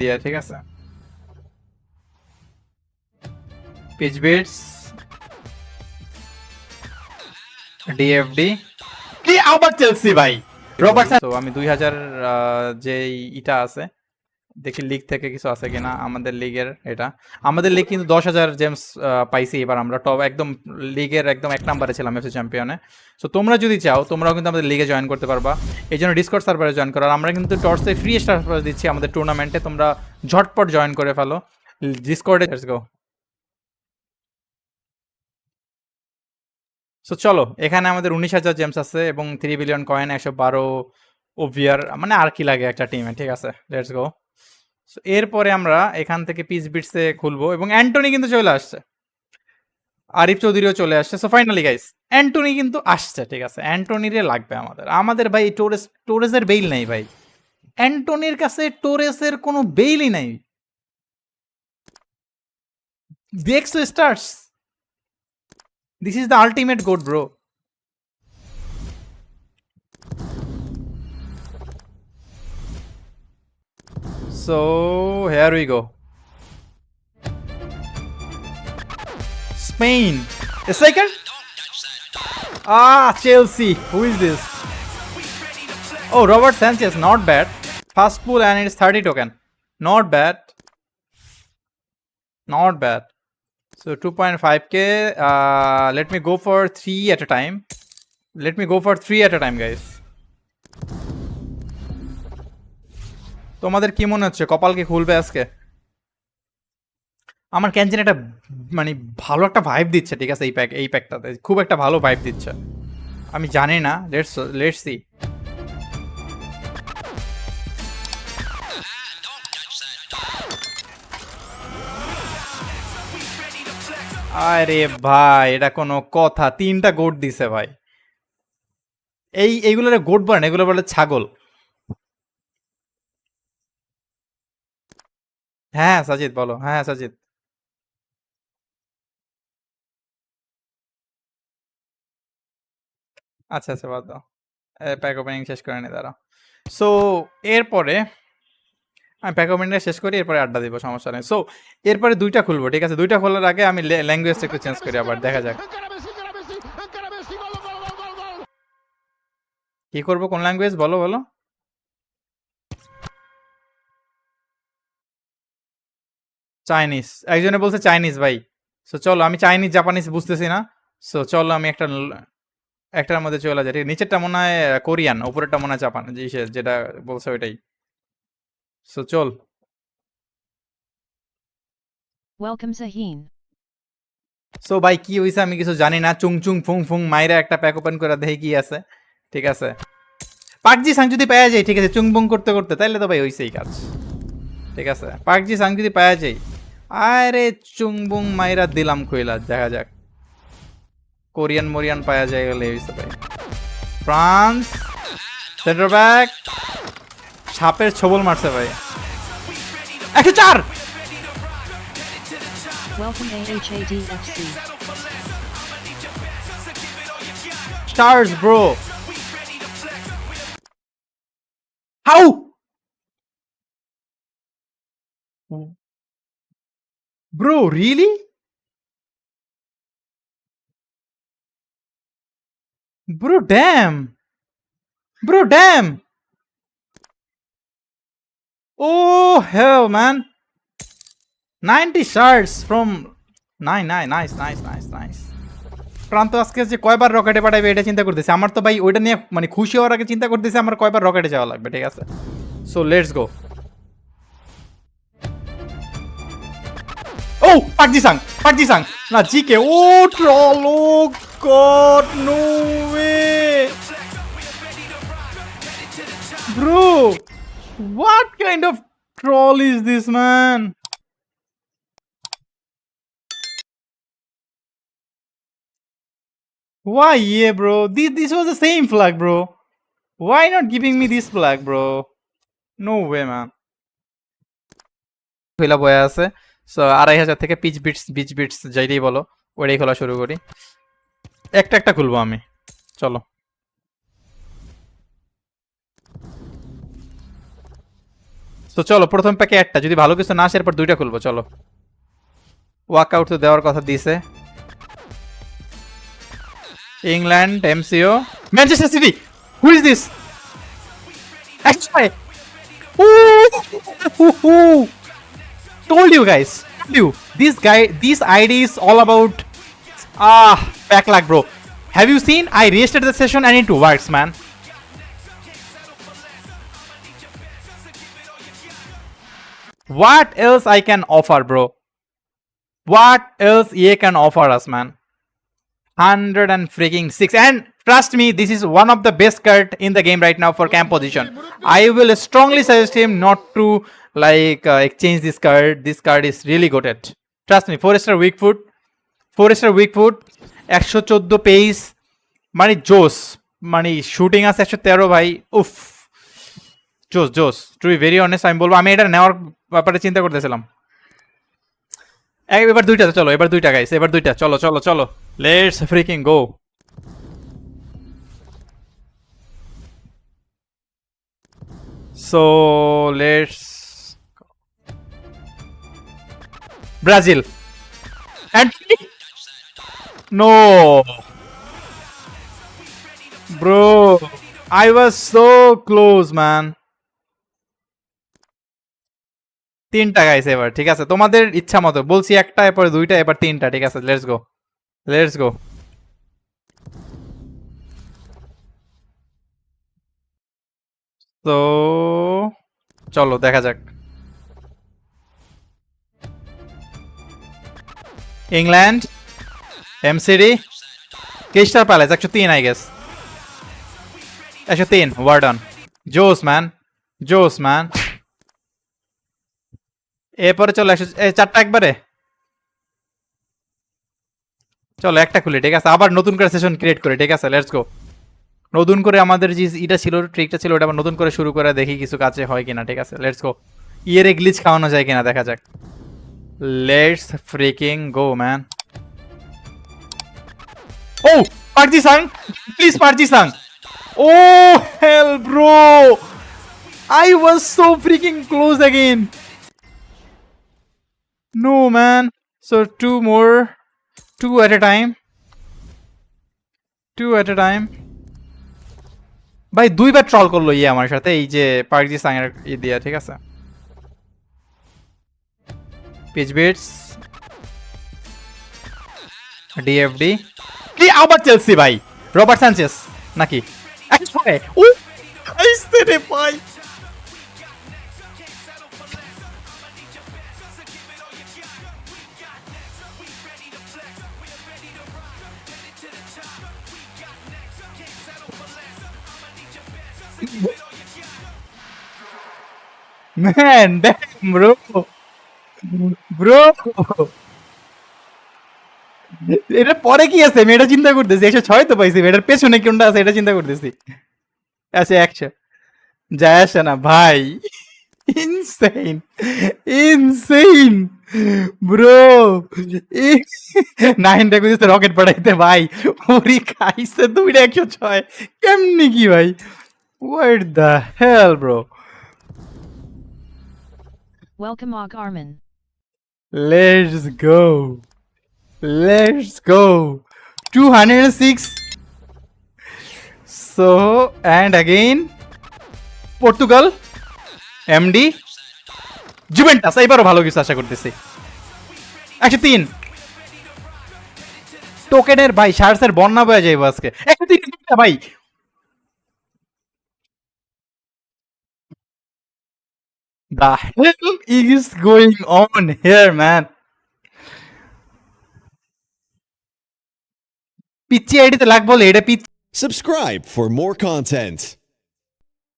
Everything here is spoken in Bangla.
দিয়ে ঠিক আছে? পিচ বিটস ডিএফডি কি আবার চেলসি ভাই? রবার্টসন তো আমি দুই হাজার যে ইটা আছে দেখি লিগ থেকে কিছু আছে কিনা, আমাদের লিগের এটা। আমাদের লিগ কিন্তু দশ হাজার জেমস পাইছি এবার আমরা। টপ একদম লিগের একদম এক নাম্বারে ছিলাম এফসি চ্যাম্পিয়নে সো তোমরা যদি চাও, তোমরাও কিন্তু আমাদের লিগে জয়েন করতে পারবা। এই জন্য ডিসকর্ড সার্ভারে জয়েন করো। আর আমরা কিন্তু টর্চে ফ্রি স্টার দিচ্ছি আমাদের টুর্নামেন্টে তোমরা ঝটপট জয়েন করে ফেলো। ডিসকর্ডে গো সো চলো, এখানে আমাদের উনিশ হাজার জেমস আছে এবং থ্রি বিলিয়ন কয়েন একশো বারো ওভিয়ার মানে আর কি লাগে একটা টিমে ঠিক আছে? লেটস গো এরপরে আমরা এখান থেকে পিস বিটসে খুলবো এবং অ্যান্টনি কিন্তু চলে আসছে। আরিফ চৌধুরীও চলে আসছে। সো ফাইনালি গাইস অ্যান্টনি কিন্তু আসছে, ঠিক আছে? অ্যান্টনিরে লাগবে আমাদের। আমাদের ভাই টোরেস টোরেসের বেইল নেই ভাই। অ্যান্টনির কাছে টোরেসের কোনো বেইলই নাই। দেখছ stars this is the ultimate god bro So here we go. Spain. A second. Ah, Chelsea. Who is this? Oh, Robert Sanchez. Not bad. Fast pool and it's 30 token. Not bad. Not bad. So 2.5k. Uh, let me go for three at a time. Let me go for three at a time, guys. তোমাদের কি মনে হচ্ছে? কপাল কি খুলবে আজকে? আমার ক্যান্টিন একটা মানে ভালো একটা ভাইব দিচ্ছে, ঠিক আছে, এই প্যাক এই প্যাকটাতে খুব একটা ভালো ভাইব দিচ্ছে। আমি জানি না লেটস লেটস সি আরে ভাই, এটা কোনো কথা। তিনটা গোট দিছে ভাই। এই, এইগুলোর গোট বলেন এগুলো বলে ছাগল। হ্যাঁ সাজিদ বলো। হ্যাঁ হ্যাঁ সাজিদ। আচ্ছা আচ্ছা বাদ প্যাক ওপেনিং শেষ করে নি, দাঁড়াও। সো এরপরে আমি প্যাক ওপেনিংটা শেষ করি, এরপরে আড্ডা দিব, সমস্যা নেই। সো এরপরে দুইটা খুলবো, ঠিক আছে? দুইটা খোলার আগে আমি ল্যাঙ্গুয়েজটা একটু চেঞ্জ করি আবার, দেখা যাক। কি করব, কোন ল্যাঙ্গুয়েজ বলো বলো। চাইনিজ একজনে বলছে চাইনিজ ভাই। সো চলো আমি চাইনিজ জাপানিজ বুঝতেছি না। সো চলো আমি একটা একটার মধ্যে চলে যাই। নিচেরটা মনে হয় কোরিয়ান উপরেরটা মনে হয় জাপান যেটা বলছে ওইটাই। সো চল। Welcome Zaheen. সো ভাই কি হইছে আমি কিছু জানি না। চুং চুং ফুং ফুং মাইরা একটা প্যাক ওপেন করে দেখি কি আছে? ঠিক আছে? পাকজি সাং যদি পাওয়া যায় ঠিক আছে চুং বুং করতে করতে তাইলে তো ভাই হইছেই কাজ। ঠিক আছে? পাকজি সাং যদি পাওয়া যায় আরে চুংবুং মাইরা দিলাম কইলা দেখা যাক। কোরিয়ান মোরিয়ান পাওয়া যায় গেলে হইছে ভাই ফ্রান্স সেন্টার ব্যাক সাপের ছবল মারছে ভাই। একশো চার! Welcome AHADFC. Stars, bro. How? Bro, really? Bro, damn. Bro, damn. Oh, hell, man. 90 shards from 9, 9, nice, nice, nice, nice. প্রান্ত আজকে যে কয়বার রকেটে পাঠাবে এটা চিন্তা করতেছে আমার তো ভাই ওইটা নিয়ে মানে খুশি হওয়ার আগে চিন্তা করতেছে আমার কয়বার রকেটে যাওয়া লাগবে ঠিক আছে সো লেটস গো ও পাকজি সাং পাকজি সাং না জিকে ও troll oh god no way bro what kind of troll is this man Why, yeah, bro? This, this was the same flag, bro. Why not giving me this flag, bro? No way, man. খোলা বয়ে আছে সো আড়াই হাজার থেকে পিচ বিটস বিচ বিটস যাইটাই বলো, ওইটাই খোলা শুরু করি। একটা একটা খুলবো আমি। চলো। তো চলো, প্রথম প্যাকে একটা। যদি ভালো কিছু না আসে, এরপর দুইটা খুলবো, চলো। ওয়ার্কআউট তো দেওয়ার কথা দিছে। England MCO Manchester City who is this told you guys told you this guy this id is all about ah back lag bro. Have you seen? I restarted the session and it works man. What else i can offer bro? What else ye can offer us man? 100 and freaking 6 and trust me this is one of the best card in the game right now for camp position. I will strongly suggest him not to like uh, exchange this card. This card is really good at trust me 4 star weak foot. 4 star weak foot. 114 pace মানে জোস মানে শুটিং আছে একশো তেরো ভাই। উফ। জোস জোস টু বি ভেরি অনেস্ট আমি বলব আমি এটা নেওয়ার ব্যাপারে চিন্তা করতেছিলাম। এবার দুইটা চলো এবার দুইটা গাইস এবার দুইটা। চলো চলো চলো। Let's freaking go so let's Brazil. And no. Bro, i was so close তিনটা গাইছে এবার, ঠিক আছে? তোমাদের ইচ্ছা মতো, বলছি একটা, এরপর দুইটা এবার তিনটা, ঠিক আছে? লেটস গো লেটস গো তো চলো, দেখা যাক। ইংল্যান্ড এমসিডি ক্রিস্টাল প্যালেস একশো তিন আই গেস একশো তিন ওয়ার্ডন জোস ম্যান জোস ম্যান এরপরে চলো একশো চারটা একবারে? চলো একটা খুলি, ঠিক আছে? আবার নতুন করে সেশন ক্রিয়েট করি, ঠিক আছে? লেটস গো নতুন করে আমাদের যে ইটা ছিল ট্রিকটা ছিল, ওটা আবার নতুন করে শুরু করে দেখি কিছু কাছে হয় কিনা, ঠিক আছে? লেটস গো ইয়েরে গ্লিচ খাওয়ানো যায় কিনা, দেখা যাক। Let's freaking go man oh পারজি সাং প্লিজ পারজি সাং ও hell bro I was so freaking close again No, man. So two more, two at a time. Two at a time. ভাই দুইবার ট্রল করল ইয়ে আমার সাথে এই যে পার্কজি সাংয়ের ই দিয়া ঠিক আছে? পিচ বিটস ডিএফডি কি আবার চেলসি ভাই? রবার্ট সানচেস নাকি? ও! আইসে রে ভাই। Man, damn, bro. Bro. এটা পরে কি আছে? আমি এটা চিন্তা করতেছি। একশো ছয় তো পাইছি, এটার পেছনে কোনটা আছে এটা চিন্তা করতেছি। আছে একশো। যায় আসে না, ভাই। ইনসেইন ইনসেইন ব্রো নাইনটা কুদিতে রকেট পাঠাইতে, ভাই। ওরি খাইছে দুইটা একশো ছয়। কেমনি কি, ভাই? What the hell bro Welcome Og Armin. Let's go. Let's go. 206. So, and again, Portugal, MD, Juventus. এবারও ভালো কিছু আশা করতেছি একশো তিন টোকেনের ভাই শার্সের বন্যা বয়ে যাইব আজকে একশো তিন ভাই The hell is going on here, man? Subscribe for more content.